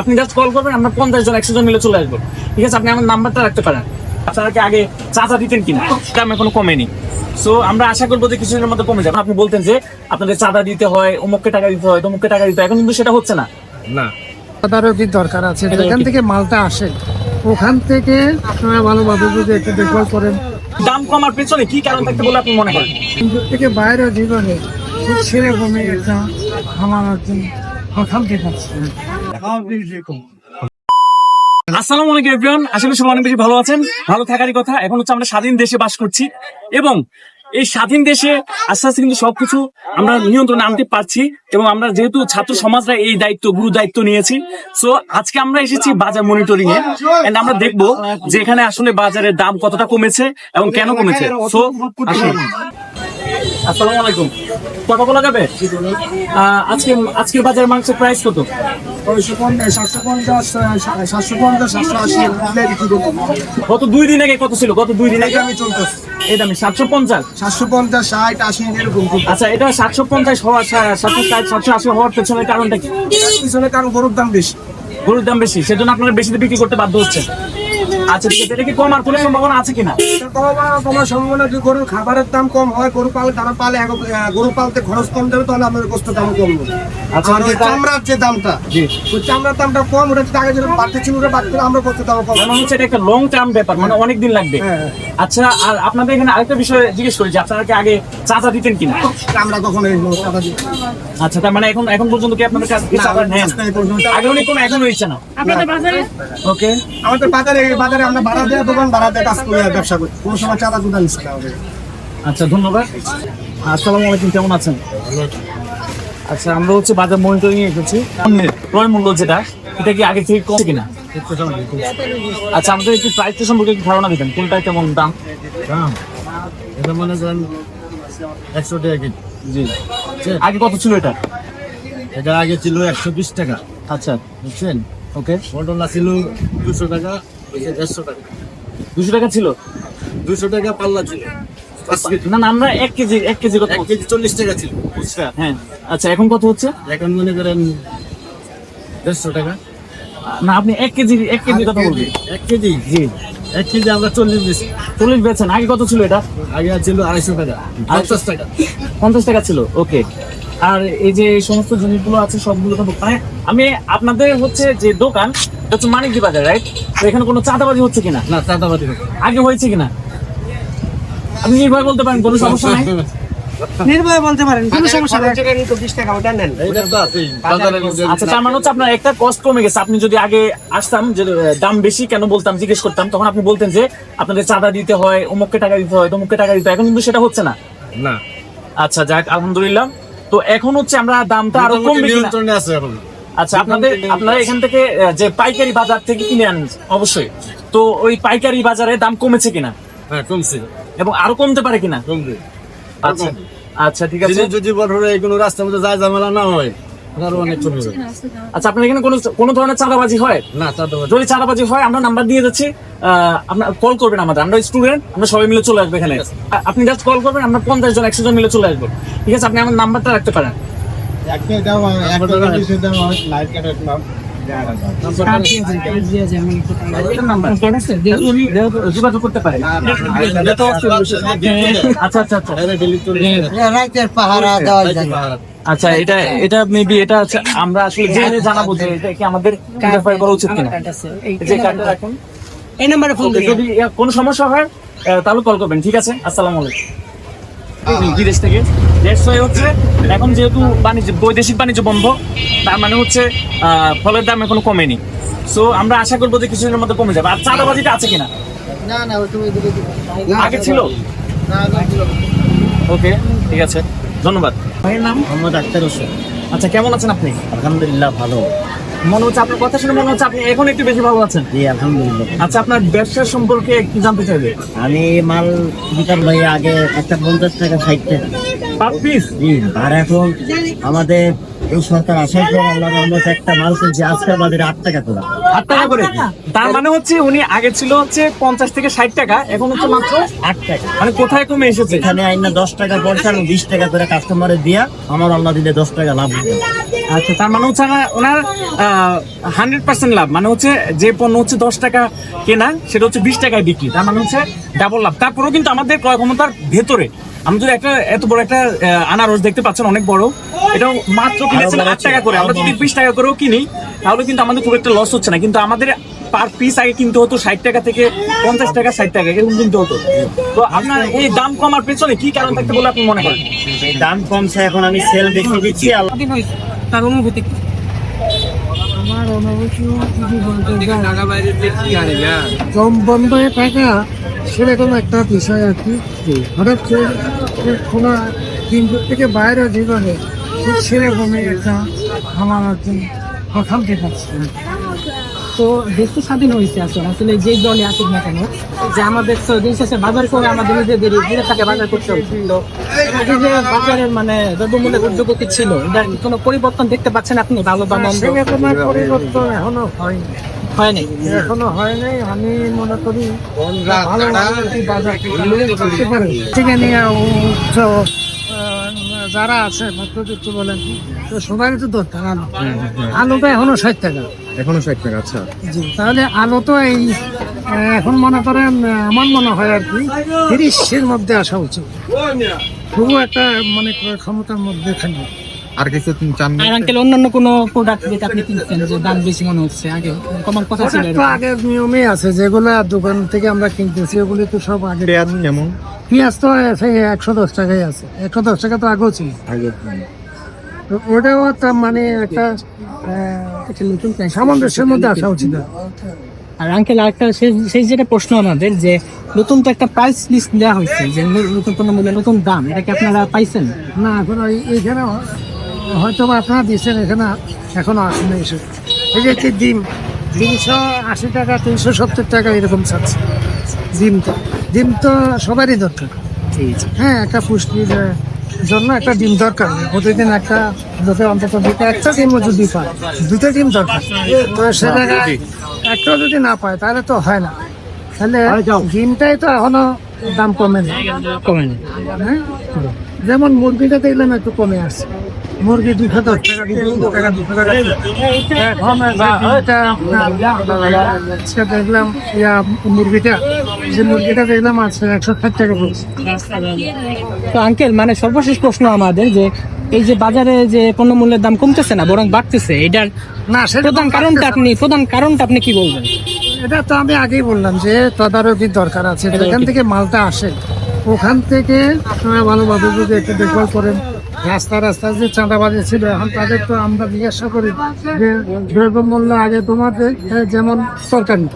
আপনি just call করবেন আমরা পঞ্চাশ জন একশো জন মিলে চলে আসব। ঠিক আছে আপনি আমার নাম্বারটা রাখতে পারেন। আপনারা কি আগে চাঁদা দিতেন কিনা? দাম এখনও কমেনি। সো আমরা আশা করব যে কিছুদিনের মধ্যে কমে যাবে। আপনি বলতেন যে আপনাদের চাঁদা দিতে হয় অমুককে টাকা দিতে হয় তমুককে টাকা দিতে হয়। এখন কিন্তু সেটা হচ্ছে না। না। তদারকির দরকার আছে। যেখান থেকে মালটা আসে ওখান থেকে আপনারা ভালোভাবে যদি একটু দেখভাল করেন। দাম কমার পেছনে কি কারণ থাকতে বলে আপনি মনে করেন কিন্তু থেকে বাইরে জীবনে সেরকমই একটা আমার একজন আসসালামু আলাইকুম এভরিওয়ান আশা করি সবাই অনেক বেশি ভালো আছেন। ভালো থাকারই কথা। এখন হচ্ছে আমরা স্বাধীন দেশে বাস করছি এবং এই স্বাধীন দেশে আস্তে আস্তে কিন্তু সবকিছু আমরা নিয়ন্ত্রণে আনতে পারছি এবং আমরা যেহেতু ছাত্র সমাজরা এই দায়িত্ব, গুরু দায়িত্ব নিয়েছি। সো আজকে আমরা এসেছি বাজার মনিটরিং এ। এন্ড আমরা দেখব যে এখানে আসলে বাজারের দাম কতটা কমেছে এবং কেন কমেছে। সো আসসালামু আলাইকুম। কথা বলা যাবে আহ, আজকে আজকের বাজারের মাংসের প্রাইস কত? গত দুই দিন আগে কত ছিল? গত দুই দিন আগে? আমি চলতেছে এই দামে সাতশো পঞ্চাশ। সাতশো পঞ্চাশ ষাট আশি এরকম আচ্ছা এটা সাতশো পঞ্চাশ সাতশো ষাট সাতশো আশি হওয়ার কারণটা কি? পিছনে কারণ গরুর দাম বেশি। গরুর দাম বেশি সেজন্য আপনারা বেশিতে বিক্রি করতে বাধ্য হচ্ছে আচ্ছা ঠিক আছে এটা কি কম কোনো সম্ভাবনা আছে কিনা? কমার সম্ভাবনা যদি গরুর খাবারের দাম কম হয় গরু পালে তারা পালে গরু পালতে খরচ কম দেবে তাহলে আমাদের গোস্ত দাম কমবে আচ্ছা, আর ওই চামড়ার যে দামটা ওই চামড়ার দামটা কম ওটা আগে যেরকম বাড়তে ছিল ওটা বাড়তে আমরা গোস্ত দাম কম। মানে হচ্ছে এটা একটা লং টার্ম ব্যাপার মানে অনেক দিন লাগবে। হ্যাঁ। আচ্ছা আর আপনাদের এখানে আরেকটা বিষয় জিজ্ঞেস করি যে আপনারা কি আগে চাঁদা দিতেন কিনা? আমরা কখনো আচ্ছা তার মানে এখন এখন পর্যন্ত কি আপনাদের কাছে নেন। আগে অনেক কোনো এখন হয়েছে না? আপনাদের বাজারে? ওকে আমাদের বাজারে বাজারে আমরা ভাড়া দেওয়া দোকান ভাড়া দিয়ে কাজ করে ব্যবসা করি। কোনো সময় চাঁদা দুধা নিচ্ছি না আমাদের। আচ্ছা ধন্যবাদ। আসসালামু আলাইকুম কেমন আছেন? আচ্ছা আমরা হচ্ছে বাজার মনিটরিং এ এসেছি। ক্রয় মূল্য যেটা এটা কি আগে থেকে কম কিনা? আচ্ছা আমাদের একটু প্রাইসটা সম্পর্কে একটু ধারণা দিবেন কোনটা কেমন দাম? দাম? এটা মনে করেন একশো টাকা কেজি। জি। আগে কত ছিল এটা? এটা আগে ছিল একশো বিশ টাকা। আচ্ছা। বুঝছেন? ওকে পটল ছিল দুশো টাকা দেড়শো টাকা। দুশো টাকা ছিল? দুশো টাকা পাল্লা ছিল। না না আমরা এক কেজি এক কেজি কত কেজি চল্লিশ টাকা ছিল। বুঝছেন? হ্যাঁ। আচ্ছা এখন কত হচ্ছে? এখন মনে করেন দেড়শো টাকা। না আপনি এক কেজি এক কেজি কথা বলবেন। এক কেজি। জি। এক কেজি আমরা চল্লিশ বেশি চল্লিশ বেচেন। আগে কত ছিল এটা? আগে ছিল আড়াইশো টাকা। পঞ্চাশ টাকা। পঞ্চাশ টাকা ছিল ওকে। আর এই যে সমস্ত জিনিসগুলো আছে সবগুলো তো আমি আপনাদের হচ্ছে যে দোকান হচ্ছে বাজার রাইট তো এখানে কোনো চাঁদাবাজি হচ্ছে কিনা? না চাঁদাবাদি না। আগে হয়েছে কিনা? আপনি নির্ভয় বলতে পারেন কোনো সমস্যা নাই? নির্ভয়ে বলতে পারেন কোনো সমস্যা নেই। টাকা ওটা নেন। আচ্ছা তার মানে হচ্ছে আপনার একটা কস্ট কমে গেছে। আপনি যদি আগে আসতাম যে দাম বেশি কেন বলতাম জিজ্ঞেস করতাম তখন আপনি বলতেন যে আপনাদের চাঁদা দিতে হয় অমুককে টাকা দিতে হয় তমুককে টাকা দিতে হয়। এখন কিন্তু সেটা হচ্ছে না। না। আচ্ছা যাক আলহামদুলিল্লাহ। তো এখন হচ্ছে আমরা দামটা আরও কমবে কিনা? নিয়ন্ত্রণে আছে এখন। আচ্ছা আপনাদের আপনারা এখান থেকে যে পাইকারি বাজার থেকে কিনে আন অবশ্যই। তো ওই পাইকারি বাজারে দাম কমেছে কিনা? হ্যাঁ কমছে। এবং আরও কমতে পারে কিনা? কমবে। আচ্ছা আচ্ছা ঠিক আছে। যদি বড় কোনো রাস্তার মধ্যে যায় ঝামেলা না হয় আরও অনেক কমে যাবে। আচ্ছা আপনার এখানে কোনো কোনো ধরনের চাঁদাবাজি হয়? না চাঁদাবাদি যদি চাঁদাবাজি হয় আমরা নাম্বার দিয়ে যাচ্ছি। আপনার কল করবেন আমাদের। আমরা স্টুডেন্ট আমরা সবাই মিলে চলে আসব এখানে। আপনি জাস্ট কল করবেন আমরা পঞ্চাশ জন একশো জন মিলে চলে আসব। ঠিক আছে আপনি আমার নাম্বারটা রাখতে পারেন। যোগাযোগ করতে পারেন আচ্ছা আচ্ছা আচ্ছা। পাহারা দেওয়া যায় আচ্ছা এটা এটা মেবি এটা হচ্ছে আমরা আসলে জেনে জানাব যে এটা কি আমাদের ইন্টারফেয়ার করা উচিত কিনা। যে কার্ডটা রাখুন। এই নম্বরে ফোন যদি কোনো সমস্যা হয় আহ, তাহলে কল করবেন ঠিক আছে? আসসালামু আলাইকুম। বিদেশ থেকে। দেশ হয়ে হচ্ছে এখন যেহেতু বাণিজ্য বৈদেশিক বাণিজ্য বন্ধ তার মানে হচ্ছে আহ, ফলের দাম এখনও কমেনি। সো আমরা আশা করব যে কিছুদিনের মধ্যে কমে যাবে। আর চাঁদাবাজিটা আছে কিনা? না না আগে ছিল? ওকে ঠিক আছে। ধন্যবাদ। ভাইয়ের নাম? মোহাম্মদ আক্তার হোসেন। আচ্ছা কেমন আছেন আপনি? আলহামদুলিল্লাহ ভালো। মনে হচ্ছে আপনার কথা শুনে মনে হচ্ছে আপনি এখন একটু বেশি ভালো আছেন। জি আলহামদুলিল্লাহ। আচ্ছা আপনার ব্যবসা সম্পর্কে একটু জানতে চাইবে। আমি মাল দিতাম ভাই আগে একটা পঞ্চাশ টাকা ষাট টাকা। পার পিস জি আর এখন আমাদের এই সরকার আসার পর আল্লাহ রহমত একটা মাল কিনছে আজকের বাজারে আট টাকা করে। আট টাকা করে? তার মানে হচ্ছে উনি আগে ছিল হচ্ছে পঞ্চাশ থেকে ষাট টাকা এখন হচ্ছে মাত্র আট টাকা। মানে কোথায় কমে এসেছে? এখানে আইনা দশ টাকা পয়সা আমি বিশ টাকা করে কাস্টমারে দিয়া আমার আল্লাহ দিলে দশ টাকা লাভ আচ্ছা তার মানে হচ্ছে ওনার হান্ড্রেড পার্সেন্ট লাভ। মানে হচ্ছে যে পণ্য হচ্ছে দশ টাকা কেনা সেটা হচ্ছে বিশ টাকায় বিক্রি। তার মানে হচ্ছে ডাবল লাভ। তারপরেও কিন্তু আমাদের ক্রয় ক্ষমতার ভেতরে আমি যদি একটা এত বড় একটা আনারস দেখতে পাচ্ছেন অনেক বড়। এটাও মাত্র কিনেছেন আট টাকা করে। আমরা যদি বিশ টাকা করেও কিনি তাহলে কিন্তু আমাদের খুব একটা লস হচ্ছে না। কিন্তু আমাদের পার পিস আগে কিনতে হতো ষাট টাকা থেকে পঞ্চাশ টাকা ষাট টাকা এরকম কিনতে হতো। তো আপনার এই দাম কমার পেছনে কি কারণ থাকতে বলে আপনি মনে করেন? দাম কমছে এখন আমি সেল বেশি দিচ্ছি। তার অনুভূতি আমার অনুভূতি যাই, বন্ধ হয়ে থাকা সেরকম একটা বিষয় আর কি। হঠাৎ কোনো দিন থেকে বাইরে জীবনে সেরকমই একটা আমার অশান্তি পাচ্ছে তো দেশ তো স্বাধীন হয়েছে আসলে আসলে যে দলে আসুক না কেন যে আমাদের তো দিন শেষে বাজার করে আমাদের নিজেদের দূরে থাকে বাজার করতে হচ্ছে তো যে বাজারের মানে দ্রব্যমূল্যের উদ্যোগতি ছিল এটার কোনো পরিবর্তন দেখতে পাচ্ছেন আপনি? ভালো বা মন্দ? পরিবর্তন এখনও হয়নি। হয়নি এখনও হয় নাই। আমি মনে করি ভালো বাজার উচ্চ যারা আছে মধ্যবিত্ত বলেন তো সবাই তো দরকার আলু। আলুটা এখনও ষাট টাকা। এখনও ষাট টাকা আচ্ছা। জি তাহলে আলু তো এই এখন মনে করেন আমার মনে হয় আর কি তিরিশের মধ্যে আসা উচিত। খুব একটা মানে ক্রয় ক্ষমতার মধ্যে থাকবে আর কিছু চান আর আঙ্কেল অন্যান্য কোনো প্রোডাক্ট যেটা আপনি কিনছেন যে দাম বেশি মনে হচ্ছে? আগে কমার কথা ছিল তো আগের নিয়মে আছে যেগুলো দোকান থেকে আমরা কিনতেছি ওগুলি তো সব আগে কেমন পেঁয়াজ তো সেই একশো দশ টাকাই আছে। একশো দশ টাকা তো আগেও ছিল। তো ওটাও একটা মানে একটা আহ, নতুন price। সামঞ্জস্যের মধ্যে আসা উচিত আর। আঙ্কেল আরেকটা সেই সেই যেটা প্রশ্ন আমাদের যে নতুন তো একটা প্রাইস লিস্ট দেওয়া হয়েছে যে নতুন কোনো মূল্যে নতুন দাম এটা কি আপনারা পাইছেন? না এখন এইখানে হয়তো বা আপনারা দিচ্ছেন এখানে এখনও আসেনি এসে। এই যে একটি ডিম তিনশো আশি টাকা তিনশো সত্তর টাকা এরকম চাচ্ছে। ডিম তো ডিম তো সবারই দরকার। হ্যাঁ একটা পুষ্টির জন্য একটা ডিম দরকার। প্রতিদিন একটা লোকের অন্তত দুটো একটা ডিমও যদি পায় দুটো ডিম দরকার। তো সে জায়গায় একটাও যদি না পায় তাহলে তো হয় না। তাহলে ডিমটাই তো এখনও দাম কমে না। কমেন হ্যাঁ? যেমন মুরগিটা দেখলাম একটু কমে আসছে। মুরগি দুশো দশ টাকা দুশো টাকা দুশো টাকা এখন এটা আপনার আজকে দেখলাম ইয়া মুরগিটা। যে মুরগিটা দেখলাম আছে একশো ষাট টাকা পড়ছে তো আঙ্কেল মানে সর্বশেষ প্রশ্ন আমাদের যে এই যে বাজারে যে পণ্য মূল্যের দাম কমতেছে না বরং বাড়তেছে এটার না প্রধান কারণটা আপনি প্রধান কারণটা আপনি কি বলবেন? এটা তো আমি আগেই বললাম যে তদারকির দরকার আছে। যেখান থেকে মালটা আসে ওখান থেকে আপনারা ভালোভাবে যদি একটু দেখভাল করেন রাস্তা রাস্তা যে চাঁদাবাজি ছিল এখন তাদের তো আমরা জিজ্ঞাসা করি যে দ্রব্য মূল্য আগে তোমাদের যেমন তরকারি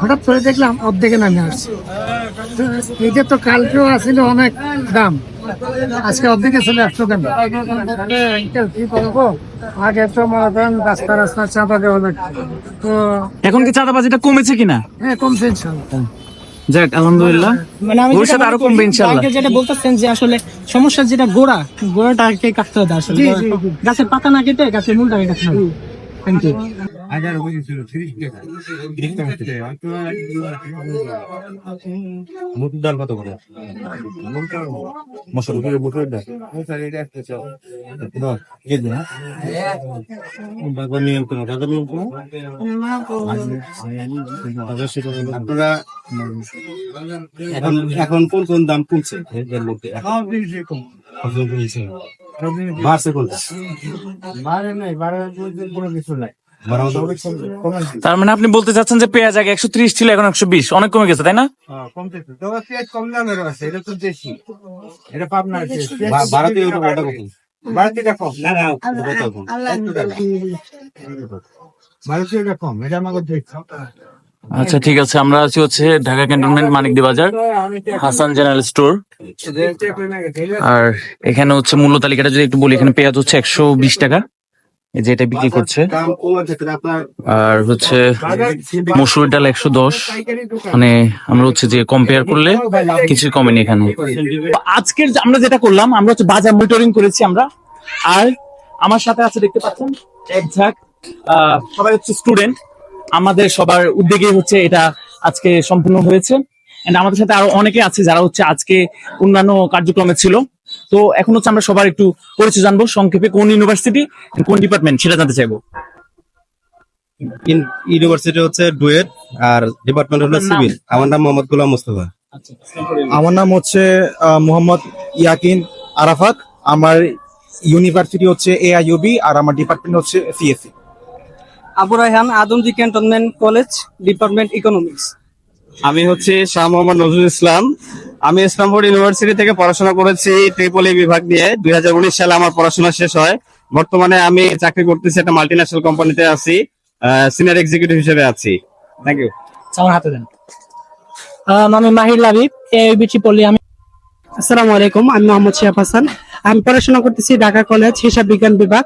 হঠাৎ করে দেখলাম অর্ধেকে নামে আসছে। তো এইটা তো কালকেও আসছিল অনেক দাম। আজকে অর্ধেকে চলে আসতো কেন? তাহলে এটা কি করব আগে তো মনে করেন রাস্তা রাস্তা চাঁদা দেওয়া লাগতো তো এখন কি চাঁদাবাজিটা কমেছে কিনা? হ্যাঁ কমছে যাক আলহামদুলিল্লাহ। মানে আমি ভবিষ্যতে যেটা আরও কমবে ইনশাআল্লাহ যেটা বলতেছেন যে আসলে সমস্যার যেটা গোড়া গোড়াটা আগে কাটতে হবে আসলে। গাছের পাতা না কেটে গাছের মূলটাকে কাটতে হবে। থ্যাংক ইউ মুরগির ডাল কত করে? মশলা করে ডাল। কেজি না? কোনো কোনো আপনারা এখন এখন কোন কোন দাম কমছে? বাড়ছে কোনটা? বাড়াও দাও। তার মানে আপনি বলতে চাচ্ছেন যে পেঁয়াজ আগে একশো ত্রিশ ছিল এখন একশো বিশ। অনেক কমে গেছে তাই না? কত? আচ্ছা ঠিক আছে। আমরা আছি হচ্ছে ঢাকা ক্যান্টনমেন্ট মানিকদি বাজার হাসান জেনারেল স্টোর আর এখানে হচ্ছে মূল্য তালিকাটা যদি একটু বলি এখানে পেঁয়াজ হচ্ছে একশো বিশ টাকা। যে এটা বিক্রি করছে। আর হচ্ছে মসুর ডাল একশো দশ। মানে আমরা হচ্ছে যে কম্পেয়ার করলে কিছু কমেনি এখানে। আজকের আমরা যেটা করলাম আমরা হচ্ছে বাজার মনিটরিং করেছি আমরা। আর আমার সাথে আছে দেখতে পাচ্ছেন এক ঝাঁক আহ, সবাই হচ্ছে স্টুডেন্ট আমাদের সবার উদ্যোগে হচ্ছে এটা আজকে সম্পূর্ণ হয়েছে। এন্ড আমাদের সাথে আরও অনেকে আছে যারা হচ্ছে আজকে অন্যান্য কার্যক্রমে ছিল। তো এখন হচ্ছে আমরা সবার একটু পরিচয় জানব সংক্ষেপে কোন ইউনিভার্সিটি কোন ডিপার্টমেন্ট সেটা জানতে চাইব। ইউনিভার্সিটি হচ্ছে ডুয়েট আর ডিপার্টমেন্ট হলো সিভিল আমার নাম মোহাম্মদ গোলাম মুস্তফা। আমার নাম হচ্ছে আহ, মোহাম্মদ ইয়াকিন আরাফাত। আমার ইউনিভার্সিটি হচ্ছে এআইইউবি আর আমার ডিপার্টমেন্ট হচ্ছে CSC Abu Raihan Adamjee cantonment college department economics. আমি হচ্ছে শাহ মোহাম্মদ নজরুল ইসলাম। আমি ইসলামপুর ইউনিভার্সিটি থেকে পড়াশোনা করেছি ট্রিপল ই বিভাগ নিয়ে। দুই সালে আমার পড়াশোনা শেষ হয়। বর্তমানে আমি চাকরি করতেছি একটা মাল্টি ন্যাশনাল কোম্পানিতে আছি সিনিয়র এক্সিকিউটিভ হিসেবে আছি। থ্যাংক ইউ আমার হাতে দেন। আমি মাহির লাবিব এবিটি পল্লী আমি আসসালামু আলাইকুম আমি মোহাম্মদ শিহাব হাসান। আমি পড়াশোনা করতেছি ঢাকা কলেজ হিসাব বিজ্ঞান বিভাগ।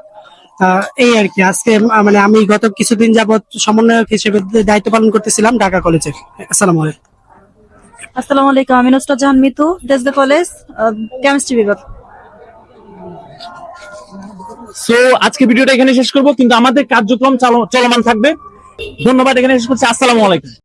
আহ, এই আর কি আজকে মানে আমি গত কিছুদিন যাবত সমন্বয়ক হিসেবে দায়িত্ব পালন করতেছিলাম ঢাকা কলেজে। আসসালামু আলাইকুম। আসসালামু আলাইকুম, আমি নস্টা জাহান মিতু দেশদা কলেজ কেমিস্ট্রি বিভাগ সো আজকে ভিডিওটা এখানে শেষ করব, কিন্তু আমাদের কার্যক্রম চালো- চলমান থাকবে। ধন্যবাদ, এখানে শেষ করছি। আসসালামু আলাইকুম।